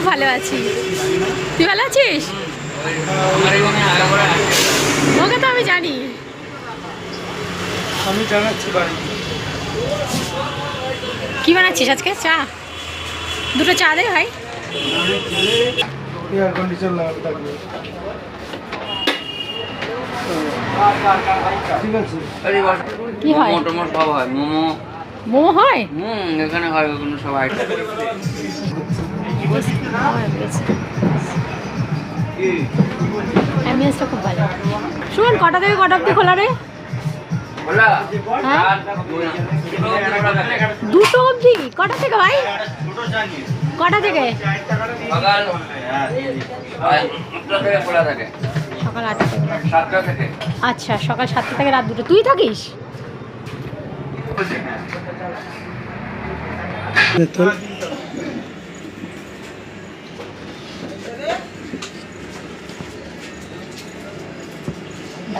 খুব ভালো আছি। তুই ভালো আছিস? ওকে তো আমি জানি। আমি জানাচ্ছি কি বানাচ্ছিস আজকে? চা? দুটো চা দে ভাই। এয়ার কন্ডিশন লাগাতে থাকবে। ঠিক আছে। কি হয়? মোমো টোমো সব হয় মোমো মোমো হয়? হুম এখানে হয় ওগুলো সব আইটেম। অ্যাম্বিয়েন্সটা খুব ভালো শুন কটা থেকে কটা অব্দি খোলা রে? হ্যাঁ? দুটো অবধি? কটা থেকে ভাই? কটা থেকে? সকাল আটটা থেকে। আচ্ছা সকাল সাতটা থেকে রাত দুটো। তুই থাকিস?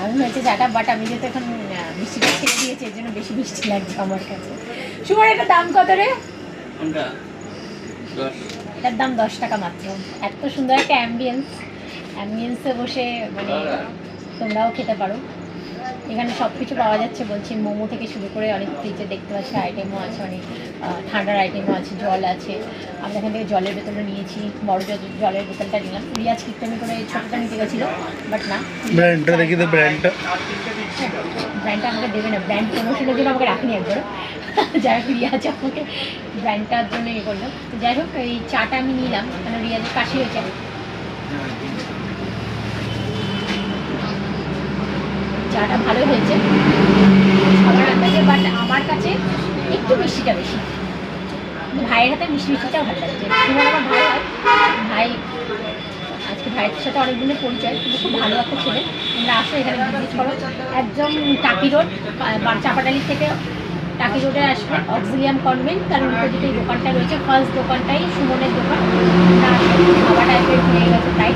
দারুণ হয়েছে চাটা বাট আমি যেহেতু এখন বৃষ্টিটা মিষ্টিটা ছেড়ে দিয়েছি এর জন্য বেশি বৃষ্টি লাগছে আমার কাছে। সুমার এটা দাম কত রে? এটার দাম দশ টাকা মাত্র। এত সুন্দর একটা অ্যাম্বিয়েন্স অ্যাম্বিয়েন্সে বসে মানে তোমরাও খেতে পারো। এখানে সব কিছু পাওয়া যাচ্ছে বলছি মোমো থেকে শুরু করে অনেক ফ্রিজে দেখতে পাচ্ছি আইটেমও আছে অনেক ঠান্ডার আইটেমও আছে জল আছে। আমরা এখান থেকে জলের বোতলও নিয়েছি বড় জলের বোতলটা নিলাম। রিয়াজ কিপ্টেমি করে ছোটোটা নিতে গেছিল বাট না। ব্র্যান্ডটা দেখি তো ব্র্যান্ডটা ব্র্যান্ডটা আমাকে দেবে না ব্র্যান্ড প্রমোশনের জন্য আমাকে রাখিনি একবার যাই হোক রিয়াজ আমাকে ব্র্যান্ডটার জন্য ইয়ে করল। তো যাই হোক এই চাটা আমি নিলাম কেন রিয়াজের কাশি হয়েছে চাটা ভালো হয়েছে সবার আন্দাজে বাট আমার কাছে একটু মিষ্টিটা বেশি। ভাইয়ের হাতে মিষ্টি মিষ্টিটাও ভালো লাগছে আমার ভাই হয়, ভাই আজকে ভাইয়ের সাথে অনেক দিনের পরিচয়, কিন্তু খুব ভালো একটা ছেলে। তোমরা আসো এখানে ভিজিট করো। একদম টাকি রোড চাপাডালি থেকে টাকি রোডে আসবে, অক্সিলিয়াম কনভেন্ট। তার দিকে এই দোকানটা রয়েছে ফার্স্ট দোকানটাই সুমনের দোকান। খাওয়া টাইপের হয়ে গেছে, তাই।